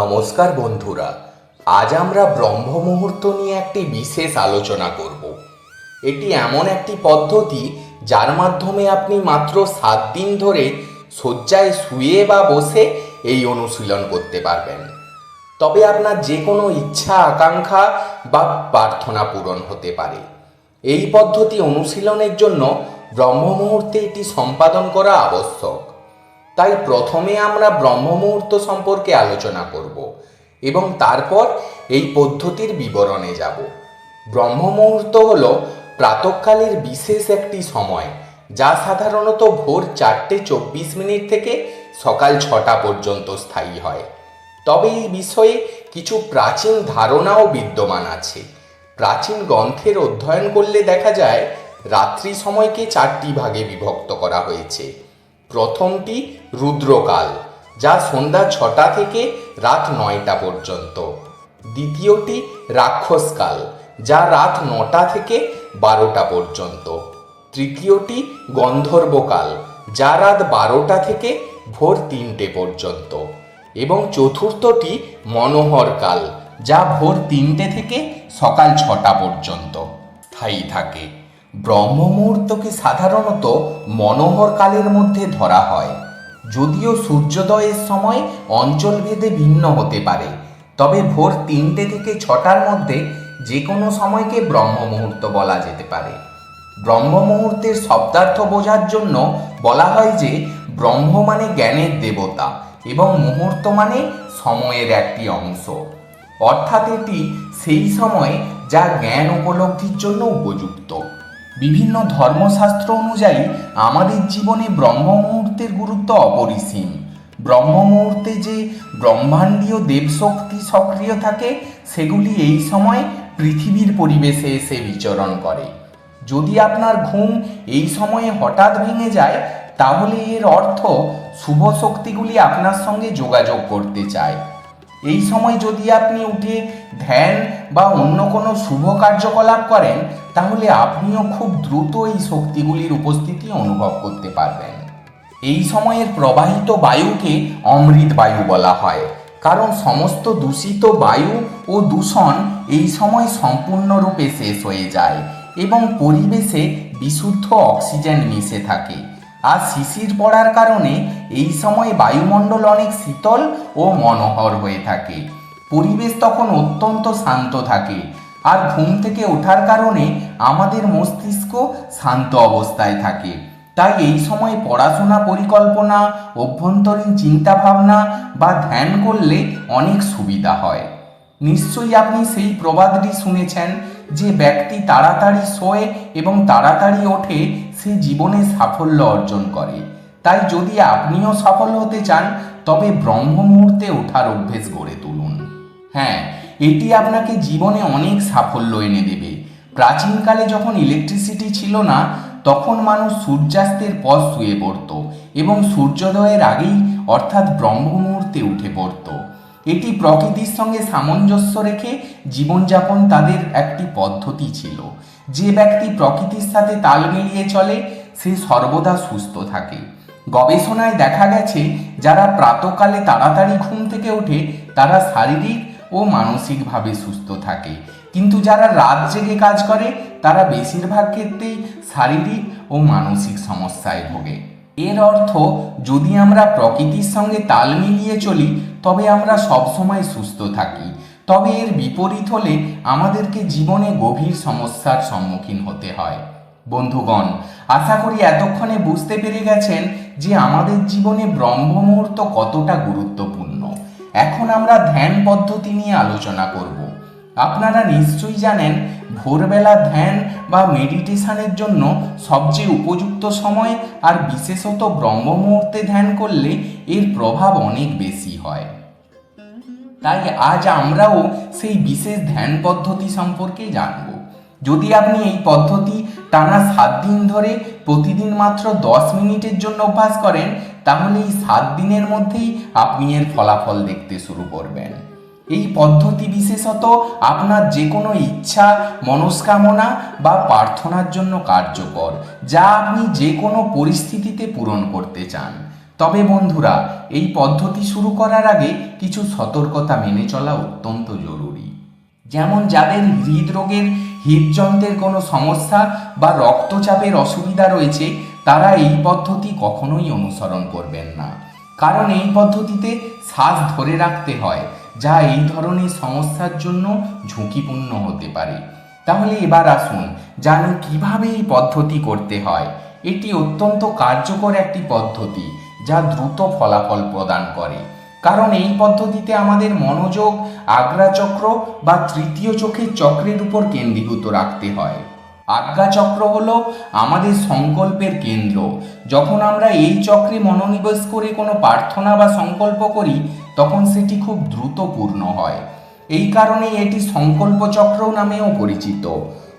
নমস্কার বন্ধুরা, আজ আমরা ব্রহ্ম মুহূর্ত নিয়ে একটি বিশেষ আলোচনা করব। এটি এমন একটি পদ্ধতি যার মাধ্যমে আপনি মাত্র সাত দিন ধরে শয্যায় শুয়ে বা বসে এই অনুশীলন করতে পারবেন। তবে আপনার যে কোনো ইচ্ছা, আকাঙ্ক্ষা বা প্রার্থনা পূরণ হতে পারে। এই পদ্ধতি অনুশীলনের জন্য ব্রহ্ম মুহূর্তে এটি সম্পাদন করা আবশ্যক। তাই প্রথমে আমরা ব্রহ্ম মুহূর্ত সম্পর্কে আলোচনা করব এবং তারপর এই পদ্ধতির বিবরণে যাব। ব্রহ্ম মুহূর্ত হল প্রাতকালের বিশেষ একটি সময় যা সাধারণত ভোর চারটে চব্বিশ মিনিট থেকে সকাল ছটা পর্যন্ত স্থায়ী হয়। তবে এই বিষয়ে কিছু প্রাচীন ধারণাও বিদ্যমান আছে। প্রাচীন গ্রন্থের অধ্যয়ন করলে দেখা যায়, রাত্রি সময়কে চারটি ভাগে বিভক্ত করা হয়েছে। প্রথমটি রুদ্রকাল, যা সন্ধ্যা ছটা থেকে রাত নয়টা পর্যন্ত। দ্বিতীয়টি রাক্ষসকাল, যা রাত নটা থেকে বারোটা পর্যন্ত। তৃতীয়টি গন্ধর্বকাল, যা রাত বারোটা থেকে ভোর তিনটে পর্যন্ত। এবং চতুর্থটি মনোহর কাল যা ভোর তিনটে থেকে সকাল ছটা পর্যন্ত। স্থায়ী থাকে। ব্রহ্ম মুহূর্তকে সাধারণত মনোহর কালের মধ্যে ধরা হয়। যদিও সূর্যোদয়ের সময় অঞ্চলভেদে ভিন্ন হতে পারে, তবে ভোর তিনটে থেকে ছটার মধ্যে যে কোনো সময়কে ব্রহ্ম মুহূর্ত বলা যেতে পারে। ব্রহ্ম মুহূর্তের শব্দার্থ বোঝার জন্য বলা হয় যে, ব্রহ্ম মানে জ্ঞানের দেবতা এবং মুহূর্ত মানে সময়ের একটি অংশ। অর্থাৎ এটি সেই সময় যা জ্ঞান উপলব্ধির জন্য উপযুক্ত। বিভিন্ন ধর্মশাস্ত্র অনুযায়ী আমাদের জীবনে ব্রহ্ম মুহূর্তের গুরুত্ব অপরিসীম। ব্রহ্ম মুহূর্তে যে ব্রহ্মাণ্ডীয় দেবশক্তি সক্রিয় থাকে, সেগুলি এই সময় পৃথিবীর পরিবেশে এসে বিচরণ করে। যদি আপনার ঘুম এই সময়ে হঠাৎ ভেঙে যায়, তাহলে এর অর্থ শুভ শক্তিগুলি আপনার সঙ্গে যোগাযোগ করতে চায়। এই সময় যদি আপনি উঠে ধ্যান বা অন্য কোনো শুভ কার্যকলাপ করেন, তাহলে আপনিও খুব দ্রুত এই শক্তিগুলির উপস্থিতি অনুভব করতে পারবেন। এই সময়ের প্রবাহিত বায়ুকে অমৃত বায়ু বলা হয়। কারণ সমস্ত দূষিত বায়ু ও দূষণ এই সময় সম্পূর্ণরূপে শেষ হয়ে যায় এবং পরিবেশে বিশুদ্ধ অক্সিজেন মিশে থাকে। আর শিশির পড়ার কারণে এই সময় বায়ুমণ্ডল অনেক শীতল ও মনোহর হয়ে থাকে। পরিবেশ তখন অত্যন্ত শান্ত থাকে। আর ঘুম থেকে ওঠার কারণে আমাদের মস্তিষ্ক শান্ত অবস্থায় থাকে। তাই এই সময় পড়াশোনা পরিকল্পনা, অভ্যন্তরীণ চিন্তাভাবনা বা ধ্যান করলে অনেক সুবিধা হয়। নিশ্চয়ই আপনি সেই প্রবাদটি শুনেছেন যে ব্যক্তি তাড়াতাড়ি শোয় এবং তাড়াতাড়ি ওঠে সে জীবনে সাফল্য অর্জন করে। তাই যদি আপনিও সফল হতে চান, তবে ব্রহ্ম মুহূর্তে ওঠার অভ্যেস গড়ে তুলুন। হ্যাঁ এটি আপনাকে জীবনে অনেক সাফল্য এনে দেবে। প্রাচীনকালে যখন ইলেকট্রিসিটি ছিল না, তখন মানুষ সূর্যাস্তের পর শুয়ে পড়ত এবং সূর্যোদয়ের আগেই অর্থাৎ ব্রহ্ম মুহূর্তে উঠে পড়তো। এটি প্রকৃতির সঙ্গে সামঞ্জস্য রেখে জীবনযাপন তাদের একটি পদ্ধতি ছিল। যে ব্যক্তি প্রকৃতির সাথে তাল মিলিয়ে চলে সে সর্বদা সুস্থ থাকে। গবেষণায় দেখা গেছে, যারা প্রাতকালে তাড়াতাড়ি ঘুম থেকে ওঠে, তারা শারীরিক ও মানসিকভাবে সুস্থ থাকে। কিন্তু যারা রাত জেগে কাজ করে, তারা বেশিরভাগ ক্ষেত্রেই শারীরিক ও মানসিক সমস্যায় ভোগে। এর অর্থ, যদি আমরা প্রকৃতির সঙ্গে তাল মিলিয়ে চলি, তবে আমরা সবসময় সুস্থ থাকি। তবে এর বিপরীত হলে আমাদেরকে জীবনে গভীর সমস্যার সম্মুখীন হতে হয়। বন্ধুগণ, আশা করি এতক্ষণে বুঝতে পেরে গেছেন যে আমাদের জীবনে ব্রহ্ম মুহূর্ত কতটা গুরুত্বপূর্ণ। এখন আমরা ধ্যান পদ্ধতি নিয়ে আলোচনা করব। আপনারা নিশ্চয়ই জানেন, ভোরবেলা ধ্যান বা মেডিটেশনের জন্য সবচেয়ে উপযুক্ত সময় আর বিশেষত ব্রহ্ম মুহূর্তে ধ্যান করলে এর প্রভাব অনেক বেশি হয়। তাই আজ আমরাও সেই বিশেষ ধ্যান পদ্ধতি সম্পর্কে জানব। যদি আপনি এই পদ্ধতি টানা সাত দিন ধরে প্রতিদিন মাত্র দশ মিনিটের জন্য অভ্যাস করেন, তাহলে এই সাত দিনের মধ্যেই আপনি এর ফলাফল দেখতে শুরু করবেন। এই পদ্ধতি বিশেষত আপনার যে কোনো ইচ্ছা, মনস্কামনা বা প্রার্থনার জন্য কার্যকর, যা আপনি যে কোনো পরিস্থিতিতে পূরণ করতে চান। তবে বন্ধুরা, এই পদ্ধতি শুরু করার আগে কিছু সতর্কতা মেনে চলা অত্যন্ত জরুরি। যেমন যাদের হৃদরোগের হৃদযন্ত্রের কোনো সমস্যা বা রক্তচাপের অসুবিধা রয়েছে, তারা এই পদ্ধতি কখনোই অনুসরণ করবেন না। কারণ এই পদ্ধতিতে শ্বাস ধরে রাখতে হয়, যা এই ধরনের সমস্যার জন্য ঝুঁকিপূর্ণ হতে পারে। তাহলে এবার আসুন জানুন কীভাবে এই পদ্ধতি করতে হয়। এটি অত্যন্ত কার্যকর একটি পদ্ধতি, যা দ্রুত ফলাফল প্রদান করে। কারণ এই পদ্ধতিতে আমাদের মনোযোগ, আগ্রাচক্র বা তৃতীয় চোখের চক্রের উপর কেন্দ্রীভূত রাখতে হয়। আজ্ঞাচক্র হলো আমাদের সংকল্পের কেন্দ্র। যখন আমরা এই চক্রে মনোনিবেশ করে কোনো প্রার্থনা বা সংকল্প করি, তখন সেটি খুব দ্রুত পূর্ণ হয়। এই কারণেই এটি সংকল্প চক্র নামেও পরিচিত।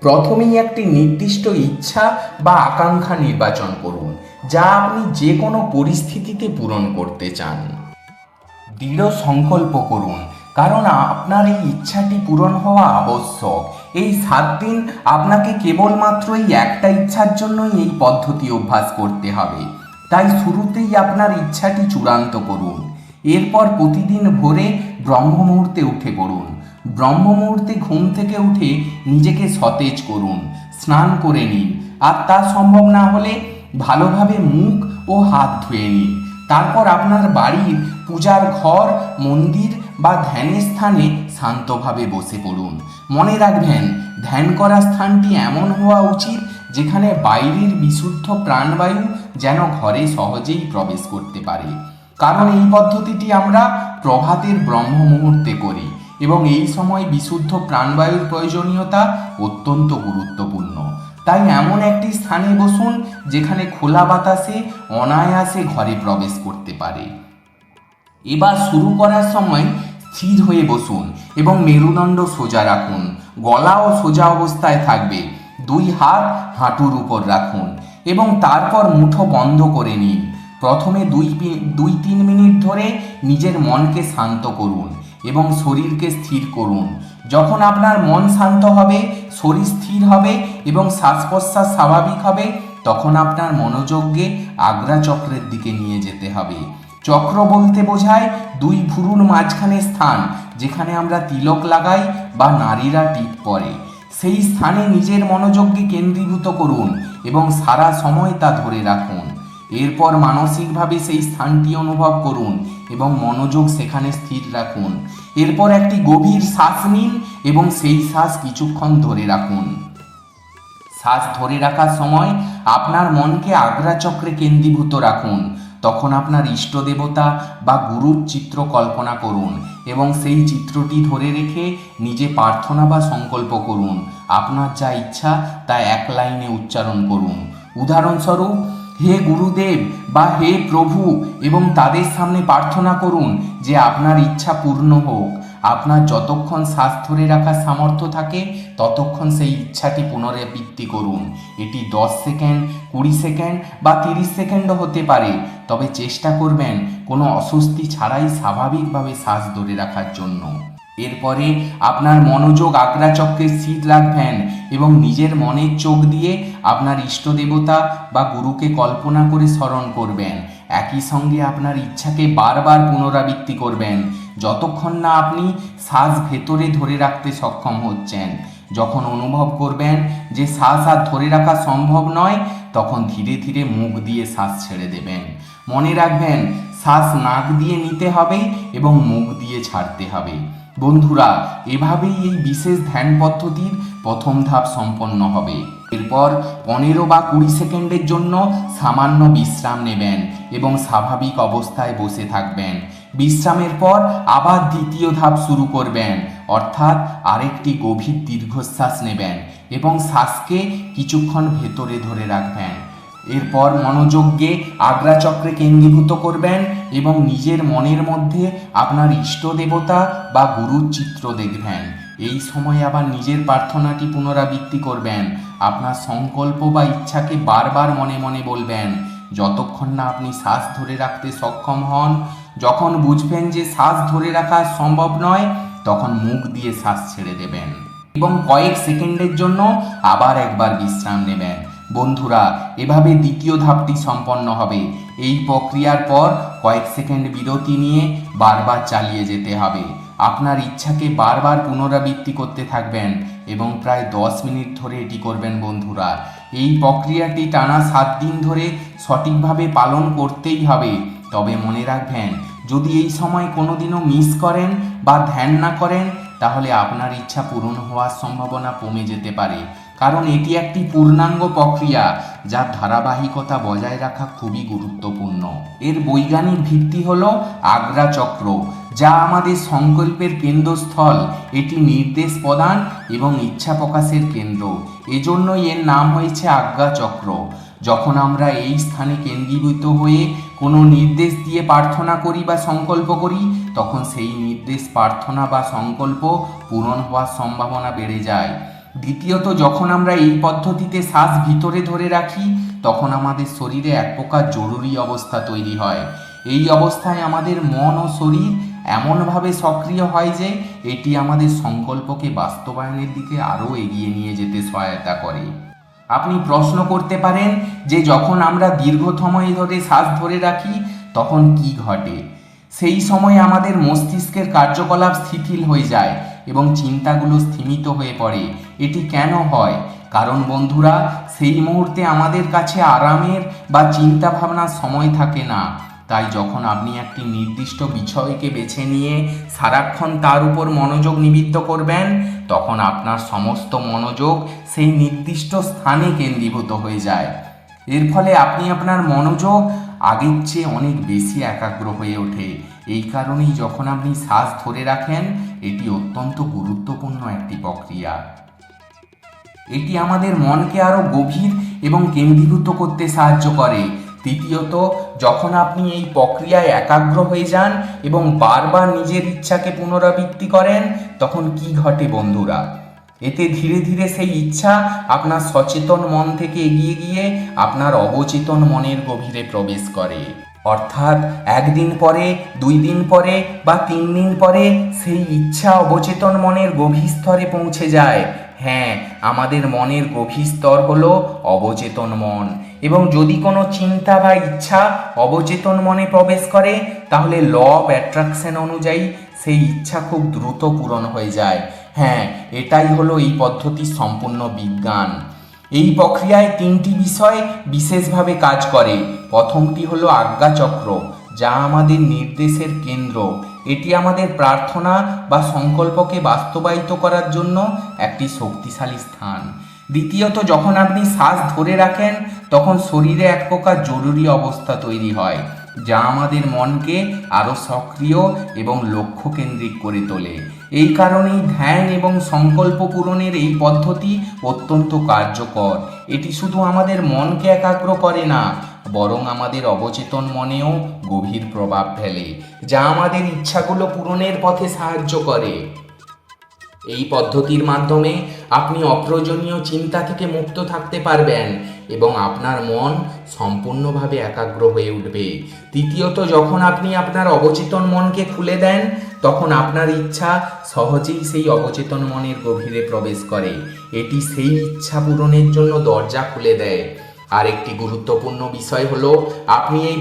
প্রথমেই একটি নির্দিষ্ট ইচ্ছা বা আকাঙ্ক্ষা নির্বাচন করুন, যা আপনি যে কোনো পরিস্থিতিতে পূরণ করতে চান। দৃঢ় সংকল্প করুন। কারণ আপনার এই ইচ্ছাটি পূরণ হওয়া আবশ্যক। এই সাত দিন আপনাকে কেবলমাত্র এই একটা ইচ্ছার জন্যই এই পদ্ধতি অভ্যাস করতে হবে। তাই শুরুতেই আপনার ইচ্ছাটি চূড়ান্ত করুন। এরপর প্রতিদিন ভোরে ব্রহ্ম মুহূর্তে উঠে পড়ুন। ব্রহ্ম মুহূর্তে ঘুম থেকে উঠে নিজেকে সতেজ করুন, স্নান করে নিন। আর তা সম্ভব না হলে ভালোভাবে মুখ ও হাত ধুয়ে নিন। তারপর আপনার বাড়ির পূজার ঘর, মন্দির বা ধ্যানের স্থানে শান্তভাবে বসে পড়ুন। মনে রাখবেন, ধ্যান করার স্থানটি এমন হওয়া উচিত যেখানে বাইরের বিশুদ্ধ প্রাণবায়ু যেন ঘরে সহজেই প্রবেশ করতে পারে। কারণ এই পদ্ধতিটি আমরা প্রভাতের ব্রহ্ম মুহূর্তে করি এবং এই সময় বিশুদ্ধ প্রাণবায়ুর প্রয়োজনীয়তা অত্যন্ত গুরুত্বপূর্ণ। তাই এমন একটি স্থানে বসুন যেখানে খোলা বাতাসে অনায়াসে ঘরে প্রবেশ করতে পারে। এবার শুরু করার সময় স্থির হয়ে বসুন এবং মেরুদণ্ড সোজা রাখুন। গলাও সোজা অবস্থায় থাকবে। দুই হাত হাঁটুর উপর রাখুন এবং তারপর মুঠো বন্ধ করে নিন। প্রথমে দুই দুই তিন মিনিট ধরে নিজের মনকে শান্ত করুন এবং শরীরকে স্থির করুন। যখন আপনার মন শান্ত হবে, শরীর স্থির হবে এবং শ্বাস প্রশ্বাস স্বাভাবিক হবে, তখন আপনার মনোযোগকে আগ্রা চক্রের দিকে নিয়ে যেতে হবে। চক্র বলতে বোঝায় দুই ভুরুর মাঝখানে স্থান, যেখানে আমরা তিলক লাগাই বা নারীরা টিপ পরে। সেই স্থানে নিজের মনোযোগকে কেন্দ্রীভূত করুন এবং সারা সময় তা ধরে রাখুন। এরপর মানসিকভাবে সেই স্থানটি অনুভব করুন এবং মনোযোগ সেখানে স্থির রাখুন। এরপর একটি গভীর শ্বাস নিন এবং সেই শ্বাস কিছুক্ষণ ধরে রাখুন। শ্বাস ধরে রাখার সময় আপনার মনকে আগ্রা চক্রে কেন্দ্রীভূত রাখুন। তখন আপনার ইষ্ট দেবতা বা গুরুর চিত্র কল্পনা করুন এবং সেই চিত্রটি ধরে রেখে নিজে প্রার্থনা বা সংকল্প করুন। আপনার যা ইচ্ছা তা এক লাইনে উচ্চারণ করুন। উদাহরণস্বরূপ হে গুরুদেব বা হে প্রভু এবং তাদের সামনে প্রার্থনা করুন যে আপনার ইচ্ছা পূর্ণ হোক। আপনার যতক্ষণ শ্বাস ধরে রাখার সামর্থ্য থাকে, ততক্ষণ সেই ইচ্ছাটি পুনরাবৃত্তি করুন। এটি দশ সেকেন্ড, কুড়ি সেকেন্ড বা তিরিশ সেকেন্ডও হতে পারে। তবে চেষ্টা করবেন কোনো অস্বস্তি ছাড়াই স্বাভাবিকভাবে শ্বাস ধরে রাখার জন্য। এরপরে আপনার মনোযোগ আগ্রা চক্রে স্থির রাখবেন এবং নিজের মনের চোখ দিয়ে আপনার ইষ্ট দেবতা বা গুরুকে কল্পনা করে স্মরণ করবেন। একই সঙ্গে আপনার ইচ্ছাকে বারবার পুনরাবৃত্তি করবেন। যতক্ষণ না আপনি শ্বাস ভেতরে ধরে রাখতে সক্ষম হচ্ছেন। যখন অনুভব করবেন যে শ্বাস আর ধরে রাখা সম্ভব নয়, তখন ধীরে ধীরে মুখ দিয়ে শ্বাস ছেড়ে দেবেন। মনে রাখবেন, শ্বাস নাক দিয়ে নিতে হবে এবং মুখ দিয়ে ছাড়তে হবে। বন্ধুরা, এভাবেই এই বিশেষ ধ্যান পদ্ধতির প্রথম ধাপ সম্পন্ন হবে। এরপর পনেরো বা কুড়ি সেকেন্ডের জন্য সামান্য বিশ্রাম নেবেন এবং স্বাভাবিক অবস্থায় বসে থাকবেন। বিশ্রামের পর আবার দ্বিতীয় ধাপ শুরু করবেন, অর্থাৎ আরেকটি গভীর দীর্ঘশ্বাস নেবেন এবং শ্বাসকে কিছুক্ষণ ভেতরে ধরে রাখবেন। এরপর মনোযোগকে আগ্রা চক্রে কেন্দ্রীভূত করবেন এবং নিজের মনের মধ্যে আপনার ইষ্ট দেবতা বা গুরুর চিত্র দেখবেন। এই সময় আবার নিজের প্রার্থনাটি পুনরাবৃত্তি করবেন। আপনার সংকল্প বা ইচ্ছাকে বারবার মনে মনে বলবেন। যতক্ষণ না আপনি শ্বাস ধরে রাখতে সক্ষম হন, যখন বুঝবেন যে শ্বাস ধরে রাখা সম্ভব নয়, তখন মুখ দিয়ে শ্বাস ছেড়ে দেবেন এবং কয়েক সেকেন্ডের জন্য আবার একবার বিশ্রাম নেবেন। বন্ধুরা, এভাবে দ্বিতীয় ধাপটি সম্পন্ন হবে। এই প্রক্রিয়ার পর কয়েক সেকেন্ড বিরতি নিয়ে বারবার চালিয়ে যেতে হবে। আপনার ইচ্ছাকে বারবার পুনরাবৃত্তি করতে থাকবেন এবং প্রায় দশ মিনিট ধরে এটি করবেন বন্ধুরা। এই প্রক্রিয়াটি টানা সাত দিন ধরে সঠিকভাবে পালন করতেই হবে। তবে মনে রাখবেন, যদি এই সময় কোনোদিনও মিস করেন বা ধ্যান না করেন, তাহলে আপনার ইচ্ছা পূরণ হওয়ার সম্ভাবনা কমে যেতে পারে। কারণ এটি একটি পূর্ণাঙ্গ প্রক্রিয়া, যার ধারাবাহিকতা বজায় রাখা খুবই গুরুত্বপূর্ণ। এর বৈজ্ঞানিক ভিত্তি হল আগ্রা চক্র, যা আমাদের সংকল্পের কেন্দ্রস্থল। এটি নির্দেশ প্রদান এবং ইচ্ছা প্রকাশের কেন্দ্র। এজন্যই এর নাম হয়েছে আজ্ঞা চক্র। যখন আমরা এই স্থানে কেন্দ্রীভূত হয়ে কোনো নির্দেশ দিয়ে প্রার্থনা করি বা সংকল্প করি, তখন সেই নির্দেশ প্রার্থনা বা সংকল্প পূরণ হওয়ার সম্ভাবনা বেড়ে যায়। দ্বিতীয়ত, যখন আমরা এই পদ্ধতিতে শ্বাস ভিতরে ধরে রাখি, তখন আমাদের শরীরে এক প্রকার জরুরি অবস্থা তৈরি হয়। এই অবস্থায় আমাদের মন ও শরীর এমনভাবে সক্রিয় হয় যে, এটি আমাদের সংকল্পকে বাস্তবায়নের দিকে আরও এগিয়ে নিয়ে যেতে সহায়তা করে। আপনি প্রশ্ন করতে পারেন যে, যখন আমরা দীর্ঘ সময় ধরে শ্বাস ধরে রাখি, তখন কি ঘটে? সেই সময় আমাদের মস্তিষ্কের কার্যকলাপ শিথিল হয়ে যায়। এবং চিন্তাগুলো স্থিমিত হয়ে পড়ে। এটি কেন হয়? কারণ বন্ধুরা, সেই মুহূর্তে আমাদের কাছে আরামের বা চিন্তা ভাবনার সময় থাকে না। তাই যখন আপনি একটি নির্দিষ্ট বিষয়কে বেছে নিয়ে সারাক্ষণ তার উপর মনোযোগ নিবিদ্ধ করবেন, তখন আপনার সমস্ত মনোযোগ সেই নির্দিষ্ট স্থানে কেন্দ্রীভূত হয়ে যায়। এর ফলে আপনি আপনার মনোযোগ আগের চেয়ে অনেক বেশি একাগ্র হয়ে ওঠে। এই কারণেই যখন আপনি শ্বাস ধরে রাখেন, এটি অত্যন্ত গুরুত্বপূর্ণ একটি প্রক্রিয়া। এটি আমাদের মনকে আরও গভীর এবং কেন্দ্রীভূত করতে সাহায্য করে। তৃতীয়ত, যখন আপনি এই প্রক্রিয়ায় একাগ্র হয়ে যান এবং বারবার নিজের ইচ্ছাকে পুনরাবৃত্তি করেন, তখন কি ঘটে বন্ধুরা? এতে ধীরে ধীরে সেই ইচ্ছা আপনার সচেতন মন থেকে এগিয়ে গিয়ে আপনার অবচেতন মনের গভীরে প্রবেশ করে। অর্থাৎ একদিন পরে, দুই দিন পরে বা তিন দিন পরে সেই ইচ্ছা অবচেতন মনের গভীর স্তরে পৌঁছে যায়। হ্যাঁ আমাদের মনের গভীর স্তর হলো অবচেতন মন। এবং যদি কোনো চিন্তা বা ইচ্ছা অবচেতন মনে প্রবেশ করে, তাহলে ল অফ অ্যাট্রাকশন অনুযায়ী সেই ইচ্ছা খুব দ্রুত পূরণ হয়ে যায়। হ্যাঁ এটাই হলো এই পদ্ধতির সম্পূর্ণ বিজ্ঞান। এই প্রক্রিয়ায় তিনটি বিষয় বিশেষভাবে কাজ করে। প্রথমটি হলো আজ্ঞাচক্র, যা আমাদের নির্দেশের কেন্দ্র। এটি আমাদের প্রার্থনা বা সংকল্পকে বাস্তবায়িত করার জন্য একটি শক্তিশালী স্থান। দ্বিতীয়ত, যখন আপনি শ্বাস ধরে রাখেন, তখন শরীরে এক প্রকার জরুরি অবস্থা তৈরি হয়, যা আমাদের মনকে আরও সক্রিয় এবং লক্ষ্য কেন্দ্রিক করে তোলে। এই কারণেই ধ্যান এবং সংকল্প পূরণের এই পদ্ধতি অত্যন্ত কার্যকর। এটি শুধু আমাদের মনকে একাগ্র করে না, বরং আমাদের অবচেতন মনেও গভীর প্রভাব ফেলে, যা আমাদের ইচ্ছাগুলো পূরণের পথে সাহায্য করে। এই পদ্ধতির মাধ্যমে আপনি অপ্রয়োজনীয় চিন্তা থেকে মুক্ত থাকতে পারবেন এবং আপনার মন সম্পূর্ণভাবে একাগ্র হয়ে উঠবে। তৃতীয়ত যখন আপনি আপনার অবচেতন মনকে খুলে দেন তখন আপনার ইচ্ছা সহজেই সেই অবচেতন মনের গভীরে প্রবেশ করে। এটি সেই ইচ্ছা পূরণের জন্য দরজা খুলে দেয়। আরেকটি গুরুত্বপূর্ণ বিষয় হলো, আপনি এই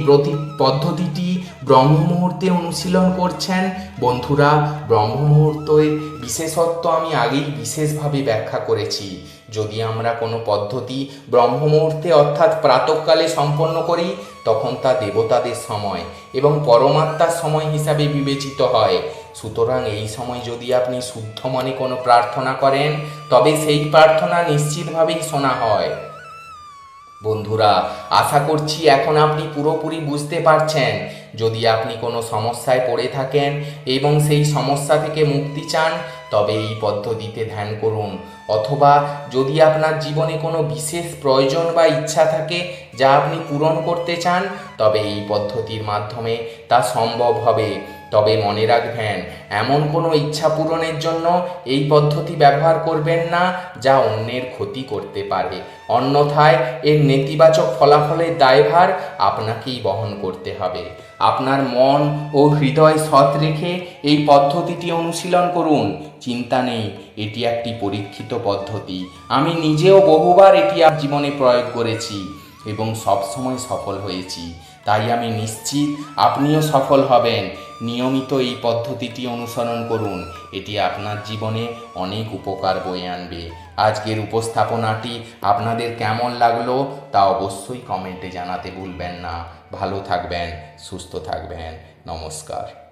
পদ্ধতিটি ব্রহ্ম মুহূর্তে অনুশীলন করছেন। বন্ধুরা ব্রহ্ম মুহূর্তের বিশেষত্ব আমি আগেই বিশেষভাবে ব্যাখ্যা করেছি। যদি আমরা কোনো পদ্ধতি ব্রহ্ম মুহূর্তে অর্থাৎ প্রাতকালে সম্পন্ন করি তখন তা দেবতাদের সময় এবং পরমাত্মার সময় হিসাবে বিবেচিত হয়। সুতরাং এই সময় যদি আপনি শুদ্ধ মনে কোনো প্রার্থনা করেন, তবে সেই প্রার্থনা নিশ্চিতভাবেই শোনা হয়। বন্ধুরা, আশা করছি এখন আপনি পুরোপুরি বুঝতে পারছেন। যদি আপনি কোনো সমস্যায় পড়ে থাকেন এবং সেই সমস্যা থেকে মুক্তি চান তবে এই পদ্ধতিতে ধ্যান করুন। অথবা যদি আপনার জীবনে কোনো বিশেষ প্রয়োজন বা ইচ্ছা থাকে যা আপনি পূরণ করতে চান, তবে এই পদ্ধতির মাধ্যমে তা সম্ভব হবে। তবে মনে রাখবেন, এমন কোনো ইচ্ছা পূরণের জন্য এই পদ্ধতি ব্যবহার করবেন না যা অন্যের ক্ষতি করতে পারে। অন্যথায় এর নেতিবাচক ফলাফলের দায়ভার আপনাকেই বহন করতে হবে। আপনার মন ও হৃদয় সৎ রেখে এই পদ্ধতিটি অনুশীলন করুন। চিন্তা নেই, এটি একটি পরীক্ষিত পদ্ধতি। আমি নিজেও বহুবার এটি আজ জীবনে প্রয়োগ করেছি এবং সবসময় সফল হয়েছি। তাই আমি নিশ্চিত আপনিও সফল হবেন। নিয়মিত এই পদ্ধতিটি অনুসরণ করুন। এটি আপনার জীবনে অনেক উপকার বয়ে আনবে। আজকের উপস্থাপনাটি আপনাদের কেমন লাগল তা অবশ্যই কমেন্টে জানাতে ভুলবেন না। ভালো থাকবেন, সুস্থ থাকবেন। নমস্কার।